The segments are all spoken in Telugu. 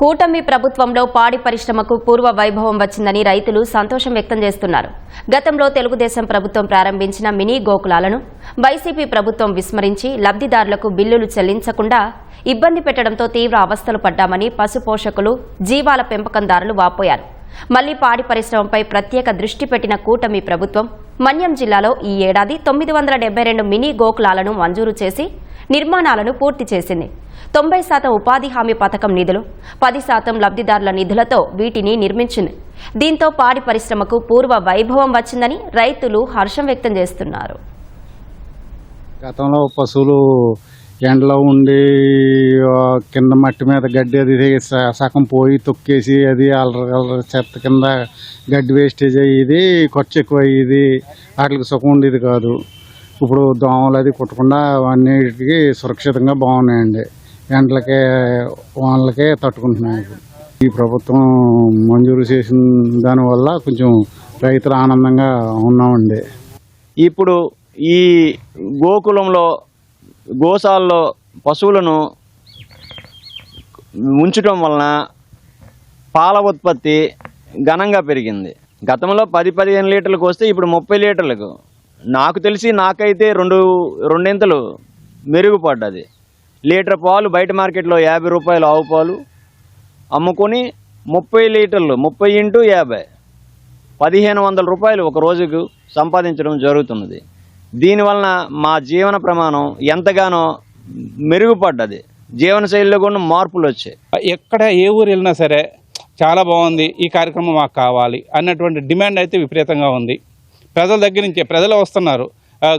కూటమి ప్రభుత్వంలో పాడి పరిశ్రమకు పూర్వ వైభవం వచ్చిందని రైతులు సంతోషం వ్యక్తం చేస్తున్నారు. గతంలో తెలుగుదేశం ప్రభుత్వం ప్రారంభించిన మినీ గోకులాలను వైసీపీ ప్రభుత్వం విస్మరించి లబ్దిదారులకు బిల్లులు చెల్లించకుండా ఇబ్బంది పెట్టడంతో తీవ్ర అవస్థలు పడ్డామని పశుపోషకులు జీవాల పెంపకందారులు వాపోయారు. మళ్ళీ పాడి పరిశ్రమపై ప్రత్యేక దృష్టి పెట్టిన కూటమి ప్రభుత్వం మన్యం జిల్లాలో ఈ ఏడాది తొమ్మిది వందల డెబ్బై రెండు మినీ గోకులాలను మంజూరు చేసి నిర్మాణాలను పూర్తి చేసింది. తొంభై శాతం ఉపాధి హామీ పథకం నిధులు పది శాతం లబ్ధిదారుల నిధులతో వీటిని నిర్మించింది. దీంతో పాడి పరిశ్రమకు పూర్వ వైభవం వచ్చిందని రైతులు హర్షం వ్యక్తం చేస్తున్నారు. గతంలో పశువులు ఎండలో ఉండి కింద మట్టి మీద గడ్డి అది స- సగం పోయి తొక్కేసి అది అల్లరి అల్లరి చెత్త కింద గడ్డి వేస్టేజ్ అయ్యేది ఖర్చు ఎక్కువ అయ్యేది వాటికి సుఖం ఉండేది కాదు. ఇప్పుడు దోమలు అది కుట్టకుండా అన్నిటికీ సురక్షితంగా బాగున్నాయండి. ఎండలకే వానలకే తట్టుకుంటున్నాయి. ఈ ప్రభుత్వం మంజూరు చేసిన దానివల్ల కొంచెం రైతులు ఆనందంగా ఉన్నామండి. ఇప్పుడు ఈ గోకులంలో గోశాలలో పశువులను ఉంచడం వలన పాల ఉత్పత్తి ఘనంగా పెరిగింది. గతంలో పది పదిహేను లీటర్లకు వస్తే ఇప్పుడు ముప్పై లీటర్లకు. నాకు తెలిసి నాకైతే రెండు రెండింతలు మెరుగుపడ్డది. లీటర్ పాలు బయట మార్కెట్లో యాభై రూపాయలు ఆవు పాలు అమ్ముకొని ముప్పై లీటర్లు ముప్పై ఇంటూ యాభై. పదిహేను వందల రూపాయలు ఒక రోజుకు సంపాదించడం జరుగుతున్నది. దీనివలన మా జీవన ప్రమాణం ఎంతగానో మెరుగుపడ్డది. జీవనశైలిలో కూడా మార్పులు వచ్చాయి. ఎక్కడ ఏ ఊరు వెళ్ళినా సరే చాలా బాగుంది ఈ కార్యక్రమం మాకు కావాలి అన్నటువంటి డిమాండ్ అయితే విపరీతంగా ఉంది. ప్రజల దగ్గర నుంచే ప్రజలు వస్తున్నారు.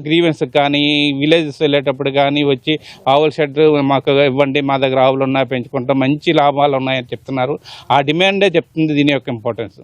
గ్రీవెన్స్ కానీ విలేజెస్ వెళ్ళేటప్పుడు కానీ వచ్చి ఆవుల షెడ్ మాకు ఇవ్వండి మా దగ్గర ఆవులు ఉన్నాయి పెంచుకుంటాం మంచి లాభాలు ఉన్నాయని చెప్తున్నారు. ఆ డిమాండే చెప్తుంది దీని యొక్క ఇంపార్టెన్స్